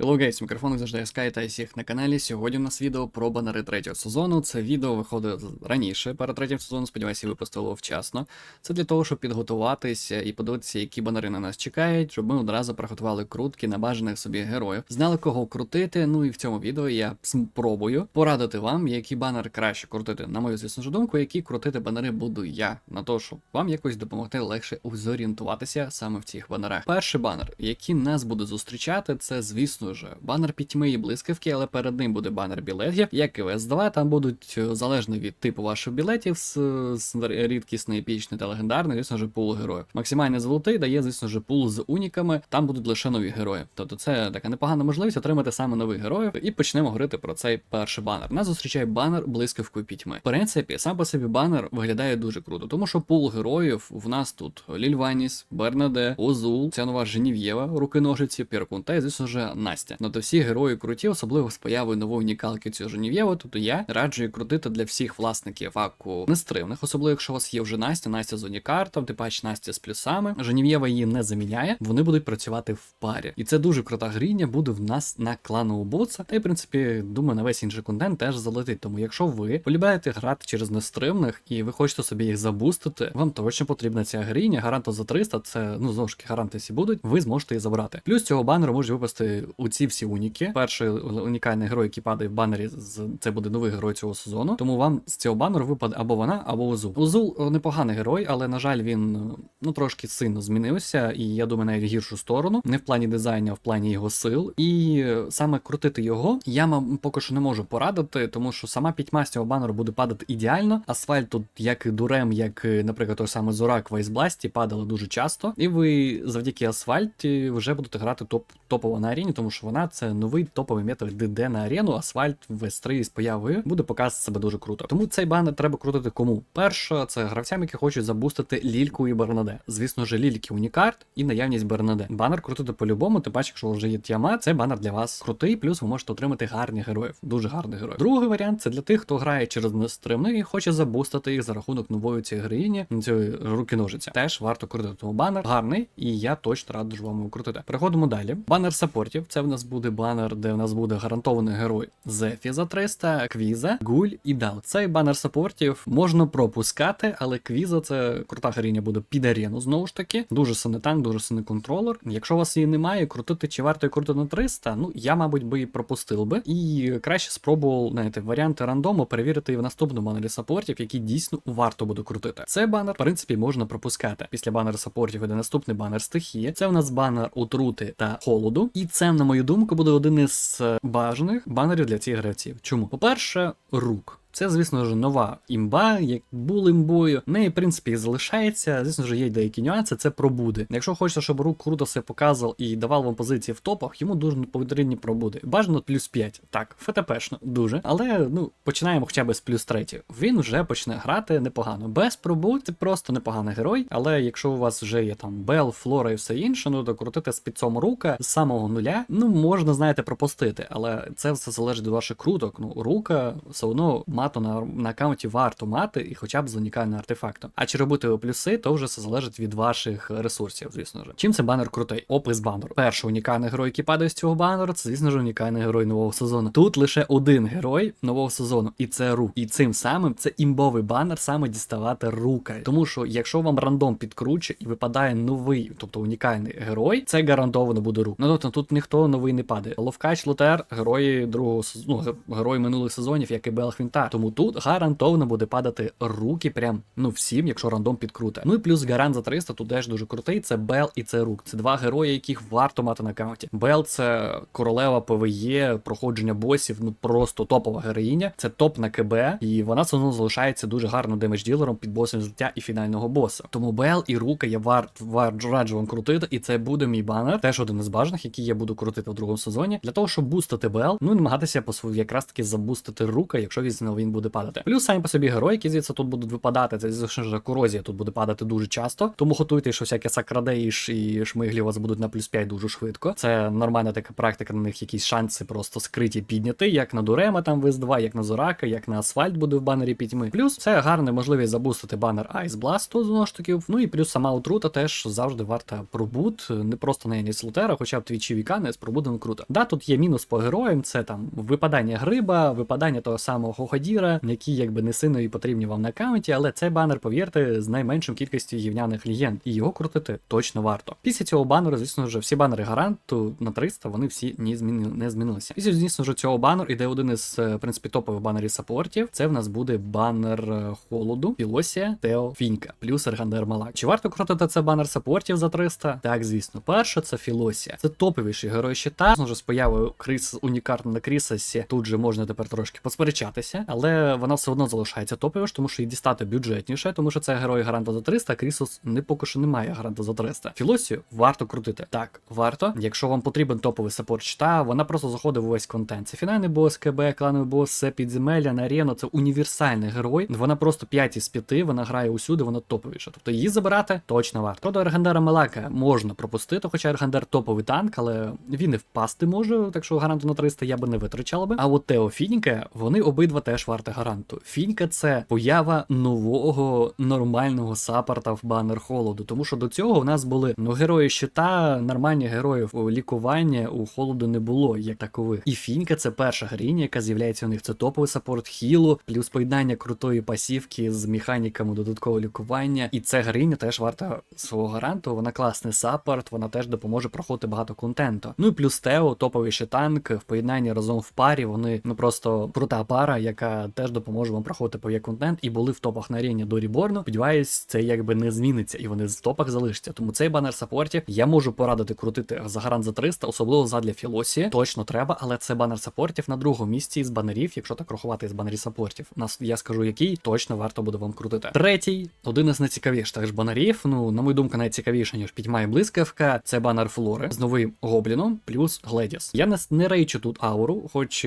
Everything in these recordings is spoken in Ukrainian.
Hello guys, мікрофон завжди Sky та всіх на каналі. Сьогодні у нас відео про банери третього сезону. Це відео виходить раніше перед третім сезоном, сподіваюся, випустило вчасно. Це для того, щоб підготуватися і подивитися, які банери на нас чекають, щоб ми одразу приготували крутки на бажаних собі героїв. Знали, кого крутити. Ну і в цьому відео я спробую порадити вам, який банер краще крутити, на мою звісно ж думку, які крутити банери буду я, на то, щоб вам якось допомогти легше зорієнтуватися саме в цих банерах. Перший банер, який нас буде зустрічати, це звісно ж банер пітьми і блискавки, але перед ним буде банер білетів, як і в S2, Там будуть е, залежно від типу ваших білетів, з, з рідкісний, епічний та легендарний, звісно ж, пул героїв. Максимальний золотий дає, звісно ж, пул з уніками. Там будуть лише нові герої. Тобто це така непогана можливість отримати саме нових героїв. І почнемо говорити про цей перший банер. Нас зустрічає банер блискавкою пітьми. В принципі, сам по собі банер виглядає дуже круто, тому що пул героїв в нас тут Лільваніс, Бернаде, Озул, ця нова Женів'єва, руки ножиці, Піркун та і, звісно ж, Настя. Ну то всі герої круті, особливо з появою нової унікалки цього Женів'єва. Тобто я раджу її крутити для всіх власників аку нестримних, особливо якщо у вас є вже Настя, Настя з унікартом, ти бач Настя з плюсами. Женів'єва її не заміняє, вони будуть працювати в парі. І це дуже крута гріння буде в нас на кланову боца. Та й в принципі, думаю, на весь інший контент теж залетить. Тому якщо ви полюбляєте грати через нестримних і ви хочете собі їх забустити, вам точно потрібна ця гріння. Гаранто за 300, це ну знову ж таки гаранти всі будуть, ви зможете її забрати. Плюс цього банеру можуть випасти у ці всі уніки. Перший унікальний герой, який падає в банері, з це буде новий герой цього сезону. Тому вам з цього банеру випаде або вона, або Узул. Узул е, непоганий герой, але на жаль, він е, ну трошки сильно змінився, і я думаю, навіть в гіршу сторону. Не в плані дизайну, а в плані його сил. І е, саме крутити його я вам поки що не можу порадити, тому що сама пітьма з цього банеру буде падати ідеально. Асфальт тут, як і дурем, як, наприклад, той самий Зорак в Айсбласті, падали дуже часто. І ви завдяки асфальті вже будете грати топ топово на арені, тому що вона це новий топовий метод ДД на арену. Асфальт в S3 з появою буде показувати себе дуже круто. Тому цей банер треба крутити кому. Перше, це гравцям, які хочуть забустити лільку і Бернаде. Звісно ж, лільки унікарт і наявність Бернаде. Банер крутити по-любому, тим паче, якщо вже є тяма, цей банер для вас крутий, плюс ви можете отримати гарні героїв, дуже гарних героїв. Другий варіант це для тих, хто грає через нестримний і хоче забустити їх за рахунок нової цієї героїні, цієї руки ножиця. Теж варто крутити. Тому банер гарний, і я точно раджу вам його крутити. Переходимо далі. Банер саппортів. Це в нас буде банер, де в нас буде гарантований герой Зефі за 300, Квіза, Гуль і Дал. Цей банер саппортів можна пропускати, але Квіза це крута героїня буде під арену. Знову ж таки, дуже сильний танк, дуже сильний контролер. Якщо у вас її немає, крутити чи варто її крутити на 300, ну я, мабуть, би і пропустив би. І краще спробував знаєте, варіанти рандому перевірити і в наступному банері саппортів, які дійсно варто буде крутити. Цей банер, в принципі, можна пропускати. Після банера саппортів іде наступний банер стихії. Це у нас банер отрути та холоду. І це, на мою думку, буде один із бажаних банерів для цих гравців. Чому? По-перше, рук. Це, звісно ж, нова імба, як був імбою. Неї, в принципі, і залишається. Звісно ж, є деякі нюанси, це пробуди. Якщо хочете, щоб рук круто все показував і давав вам позиції в топах, йому дуже потрібні пробуди. Бажано плюс 5. Так, ФТПшно, дуже. Але ну, починаємо хоча б з плюс 3. Він вже почне грати непогано. Без пробуд це просто непоганий герой. Але якщо у вас вже є там Бел, Флора і все інше, ну то крутити з під цьому рука з самого нуля, ну можна, знаєте, пропустити. Але це все залежить від ваших круток. Ну, рука все одно мато на, на аккаунті варто мати і хоча б з унікальним артефактом. А чи робити ви плюси, то вже все залежить від ваших ресурсів, звісно ж. Чим це банер крутий? Опис банеру. Перший унікальний герой, який падає з цього банеру, це, звісно ж, унікальний герой нового сезону. Тут лише один герой нового сезону, і це рук. І цим самим це імбовий банер саме діставати рука. Тому що якщо вам рандом підкручує і випадає новий, тобто унікальний герой, це гарантовано буде рук. Ну тобто тут ніхто новий не падає. Ловкач Лутер, герої другого ну, герої минулих сезонів, як і Белхвінта. Тому тут гарантовано буде падати руки прям ну всім, якщо рандом підкруте. Ну і плюс гарант за 300 тут теж дуже крутий. Це Бел і це рук. Це два герої, яких варто мати на аккаунті. Бел це королева ПВЄ, проходження босів, ну просто топова героїня. Це топ на КБ, і вона все одно залишається дуже гарним демедж ділером під босом життя і фінального боса. Тому Бел і Рука я варт вар, раджу вам крутити, і це буде мій банер. Теж один із бажаних, який я буду крутити в другому сезоні. Для того, щоб бустити Бел, ну і намагатися по якраз таки забустити рука, якщо він він буде падати. Плюс самі по собі герої, які звідси тут будуть випадати. Це звісно ж корозія тут буде падати дуже часто. Тому готуйте, що всяке сакрадеїш і шмиглі у вас будуть на плюс 5 дуже швидко. Це нормальна така практика, на них якісь шанси просто скриті підняти, як на Дурема там виз 2, як на Зорака, як на асфальт буде в банері пітьми. Плюс це гарна можливість забустити банер Ice Blast, знову ж таки. Ну і плюс сама отрута теж завжди варта пробут, не просто на Еніс Лутера, хоча б твічі вікани з пробудом круто. Да, тут є мінус по героям, це там випадання гриба, випадання того самого Хоходіра, які якби не сильно і потрібні вам на аккаунті, але цей банер, повірте, з найменшим кількістю гівняних легенд, і його крутити точно варто. Після цього банеру, звісно ж, всі банери гаранту на 300 вони всі не зміни не змінилися. Після, звісно ж, цього банеру іде один із е, в принципі топових банерів саппортів. Це в нас буде банер е, холоду, Філосія, Тео, Фінька, плюс Ергандер Малак. Чи варто крутити це банер саппортів за 300? Так, звісно, перше це Філосія. Це топовіший герой щита. Звісно ж, з появою Крис унікарно на Крісасі. Тут же можна тепер трошки посперечатися, але вона все одно залишається топовіш, тому що її дістати бюджетніше, тому що це герой гаранта за 300, а Крісус не поки що немає гаранта за 300. Філосію варто крутити. Так, варто. Якщо вам потрібен топовий саппорт щита, вона просто заходить в увесь контент. Це фінальний бос, КБ, клановий бос, це підземелля на арену. Це універсальний герой. Вона просто 5 із 5, вона грає усюди, вона топовіша. Тобто її забирати точно варто. Проти Ергандера Мелака можна пропустити, хоча Ергандер топовий танк, але він і впасти може, так що гаранту на 300 я би не витрачала би. А от Тео Фінька, вони обидва теж варти гаранту. Фінька це поява нового нормального саппорта в банер холоду. Тому що до цього в нас були ну герої щита, нормальні героїв лікування у холоду не було як такових. І Фінька це перша гріння, яка з'являється у них. Це топовий саппорт хілу, плюс поєднання крутої пасівки з механіками додаткового лікування. І це гріння теж варта свого гаранту. Вона класний саппорт, вона теж допоможе проходити багато контенту. Ну і плюс Тео, топовий ще танк в поєднанні разом в парі. Вони ну просто крута пара, яка теж допоможе вам проходити пов'є контент. І були в топах на арені до Ріборну. Сподіваюсь, це якби не зміниться, і вони з топах залишаться. Тому цей банер саппортів я можу порадити крутити за за 300, особливо задля Філосії. Точно треба, але це банер саппортів на другому місці із банерів, якщо так рахувати з банерів саппортів. Нас я скажу, який точно варто буде вам крутити. Третій, один із найцікавіших також банерів. Ну, на мою думку, найцікавіше, ніж пітьма і блискавка. Це банер Флори з новим гобліном плюс Гледіс. Я не, не рейчу тут ауру, хоч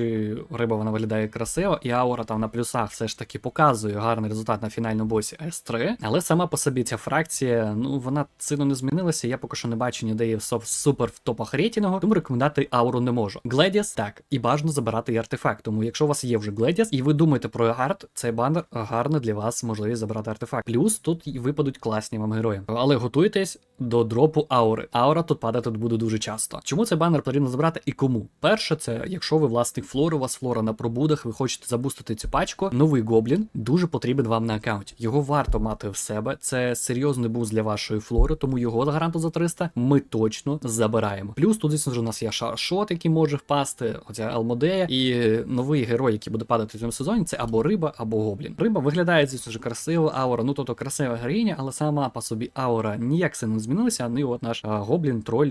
риба вона виглядає красиво, і аура там на плюсах все ж таки показує гарний результат на фінальному босі S3. Але сама по собі ця фракція, ну вона сильно не змінилася. Я поки що не бачу ніде її супер в топах рейтингу, тому рекомендувати ауру не можу. Гледіс, так, і бажано забирати і артефакт. Тому якщо у вас є вже Гледіс, і ви думаєте про арт, цей банер гарна для вас можливість забирати артефакт. Плюс тут випадуть класні вам герої. Але готуйтесь до дропу аури. Аура тут падати буде дуже часто. Чому цей банер потрібно забрати і кому? Перше, це якщо ви власник флори, у вас флора на пробудах, ви хочете забустити цю пачку. Новий гоблін дуже потрібен вам на аккаунті. Його варто мати в себе. Це серйозний буст для вашої флори, тому його за гаранту за 300 ми точно забираємо. Плюс тут, звісно у нас є шот, який може впасти, оця Алмодея, і новий герой, який буде падати в цьому сезоні, це або риба, або гоблін. Риба виглядає, звісно ж, красиво, аура, ну тобто красива героїня, але сама по собі аура ніяк сильно не змінилася. Ну і от наш а, гоблін, троль,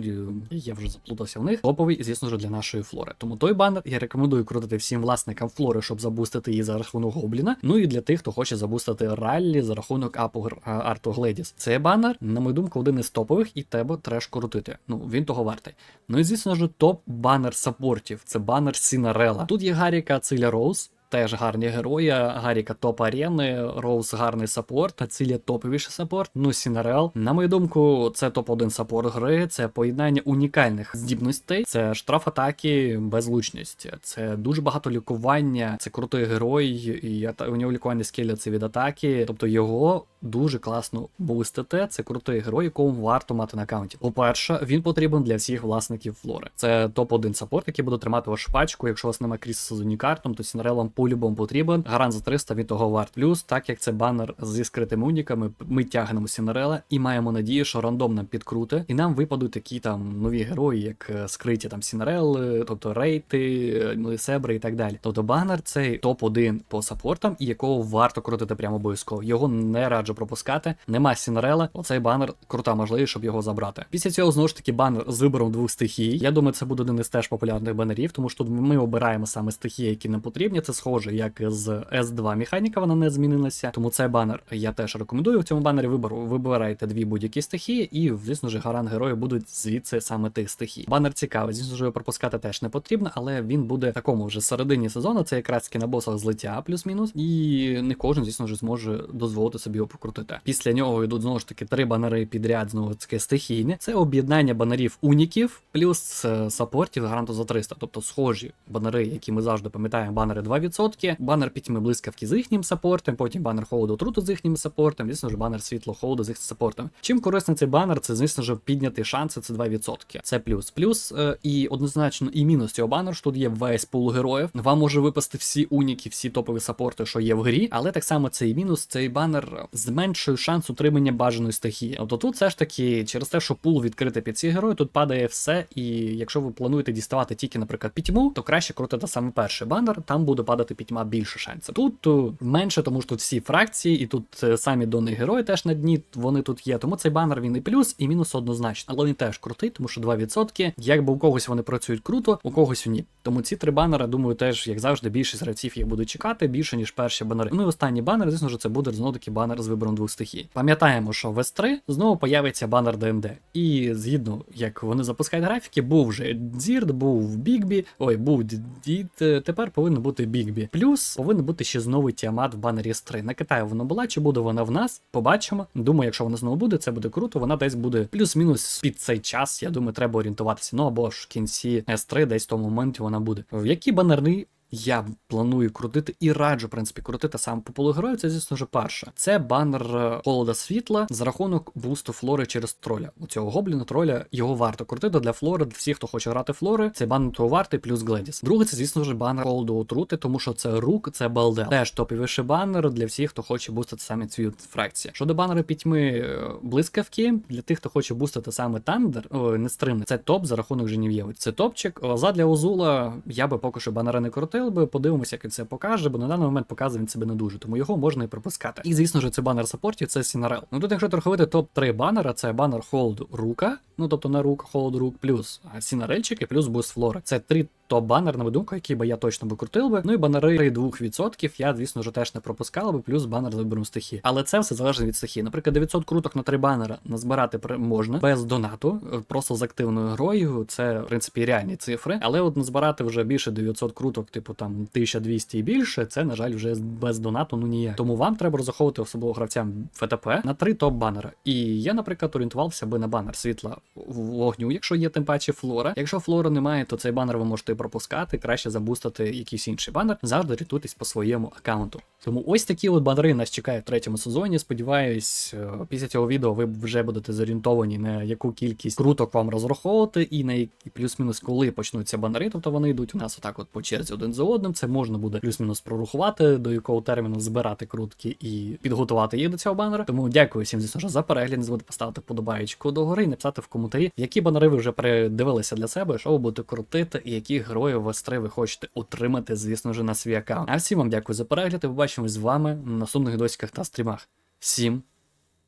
я вже заплутався в них. Топовий, звісно ж, для нашої флори. Тому той банер я рекомендую крутити всім власникам флори, щоб забустити її за рахунок гобліна. Ну і для тих, хто хоче забустити раллі за рахунок апу Арту Гледіс. Цей банер, на мою думку, один із топових, і тебе треш крутити. Ну він того вартий. Ну і звісно ж, топ банер саппортів. Це банер Сінарела. Тут є Гаріка Циля Роуз. Теж гарні герої, Гаріка топ арени, Роуз гарний саппорт, а Ціля топовіший саппорт. Ну, Сінарел. На мою думку, це топ-1 саппорт гри, це поєднання унікальних здібностей, це штраф атаки, безлучність, це дуже багато лікування, це крутий герой, і у нього лікування скеля це від атаки. Тобто його дуже класно бустити. Це крутий герой, якому варто мати на аккаунті. По-перше, він потрібен для всіх власників флори. Це топ-1 саппорт, який буде тримати вашу пачку. Якщо у вас немає крізь сезонні картом, то Сінарел вам по-любому потрібен. Гарант за 300 від того варт. Плюс, так як це банер зі скритими уніками, ми тягнемо Сінарела і маємо надію, що рандом нам підкрути, і нам випадуть такі там нові герої, як е, скриті там Сінарел, тобто рейти, Себри і так далі. Тобто банер цей топ-1 по саппортам, і якого варто крутити прямо обов'язково. Його не раджу пропускати. Нема Сінарела. Оцей банер крута можливість, щоб його забрати. Після цього знову ж таки банер з вибором двох стихій. Я думаю, це буде один із теж популярних банерів, тому що тут ми обираємо саме стихії, які нам потрібні. Це схоже схоже, як з S2 механіка, вона не змінилася. Тому цей банер я теж рекомендую. В цьому банері вибору вибирайте дві будь-які стихії, і, звісно ж, гарант герої будуть звідси саме тих стихій. Банер цікавий, звісно ж, його пропускати теж не потрібно, але він буде в такому вже середині сезону. Це якраз на босах злиття, плюс-мінус. І не кожен, звісно ж, зможе дозволити собі його покрутити. Після нього йдуть знову ж таки три банери підряд, знову таки стихійне. Це об'єднання банерів уніків, плюс е, саппортів гаранту за 300, тобто схожі банери, які ми завжди пам'ятаємо, банери 2%, банер пітьми блискавки з їхнім саппортом, потім банер холоду отруту з їхнім саппортом, звісно ж, банер світло холоду з їх саппортом. Чим корисний цей банер, це, звісно ж, підняти шанси, це 2%. Це плюс. Плюс е, і однозначно і мінус цього банеру, що тут є весь пул героїв. Вам може випасти всі уніки, всі топові саппорти, що є в грі, але так само цей мінус, цей банер зменшує шанс утримання бажаної стихії. Тобто тут все ж таки, через те, що пул відкритий під ці герої, тут падає все. І якщо ви плануєте діставати тільки, наприклад, пітьму, то краще крутити саме перший банер, там буде падати пітьма більше шансів. Тут е, менше, тому що тут всі фракції, і тут е, самі донні герої теж на дні, вони тут є. Тому цей банер він і плюс, і мінус однозначно. Але він теж крутий, тому що 2%. Якби у когось вони працюють круто, у когось ні. Тому ці три банери, думаю, теж, як завжди, більшість гравців їх будуть чекати більше, ніж перші банери. Ну і останній банер, звісно ж, це буде знову таки банер з вибором двох стихій. Пам'ятаємо, що в S3 знову появиться банер ДМД. І згідно, як вони запускають графіки, був вже Дзірд, був Бігбі, ой, був Дід, е, тепер повинен бути Бігбі. Плюс повинен бути ще знову Тіамат в банері S3. На Китаю вона була, чи буде вона в нас? Побачимо. Думаю, якщо вона знову буде, це буде круто. Вона десь буде плюс-мінус під цей час. Я думаю, треба орієнтуватися. Ну або ж в кінці S3, десь в тому моменті вона буде. В які банери я планую крутити і раджу, в принципі, крутити саме по полу героїв, це, звісно ж, перше. Це банер е, холода світла за рахунок бусту флори через троля. У цього гобліна троля його варто крутити для флори. Для всіх, хто хоче грати флори, цей банер того вартий плюс Гледіс. Друге, це, звісно ж, банер холоду отрути, тому що це рук, це балдел. Теж топовіший банер для всіх, хто хоче бустити саме цю фракцію. Щодо банеру пітьми е, блискавки, для тих, хто хоче бустити саме тандер, не стримне, це топ за рахунок Женів'єви. Це топчик. Лоза для Озула я би поки що банера не крутив би, подивимося, як він це покаже, бо на даний момент показує він себе не дуже, тому його можна і пропускати. І звісно ж, це банер саппортів, це Сінарел. Ну тут, якщо торговити топ-3 банера, це банер Холд Рука, ну тобто на рук холд Рук, плюс Сінарельчик і плюс Буст Флора. Це три топ-банер, на мою думку, який би я точно би крутив би. Ну і банери 2% я, звісно ж, теж не пропускав би, плюс банер з вибором стихії. Але це все залежить від стихії. Наприклад, 900 круток на три банера назбирати можна без донату, е, просто з активною грою. Це, в принципі, реальні цифри. Але от назбирати вже більше 900 круток, типу там 1200 і більше, це, на жаль, вже без донату, ну ніяк. Тому вам треба розраховувати особливо гравцям ФТП на три топ-банери. І я, наприклад, орієнтувався би на банер світла вогню, якщо є тим паче флора. Якщо флори немає, то цей банер ви можете пропускати, краще забустити якийсь інший банер. Завжди рятуйтесь по своєму аккаунту. Тому ось такі от банери нас чекають в третьому сезоні. Сподіваюсь, е, після цього відео ви вже будете зорієнтовані на яку кількість круток вам розраховувати, і на які плюс-мінус коли почнуться банери. Тобто вони йдуть у нас отак, от по черзі один за одним. Це можна буде плюс-мінус прорахувати, до якого терміну збирати крутки і підготувати їх до цього банера. Тому дякую всім, звісно за перегляд. Не забудьте поставити подобаєчку до гори і написати в коментарі, які банери ви вже передивилися для себе, що ви будете крутити, і яких героїв в S3 ви хочете отримати, звісно ж, на свій аккаунт. А всім вам дякую за перегляд. і Побачимось з вами на наступних досіках та стрімах. Всім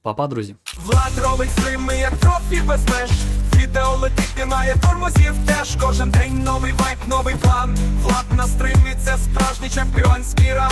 па-па, друзі! Влад робить стрими, як трофі без меж Відео летить, немає тормозів теж Кожен день новий вайп, новий план Влад на стримі, це справжній чемпіонський ран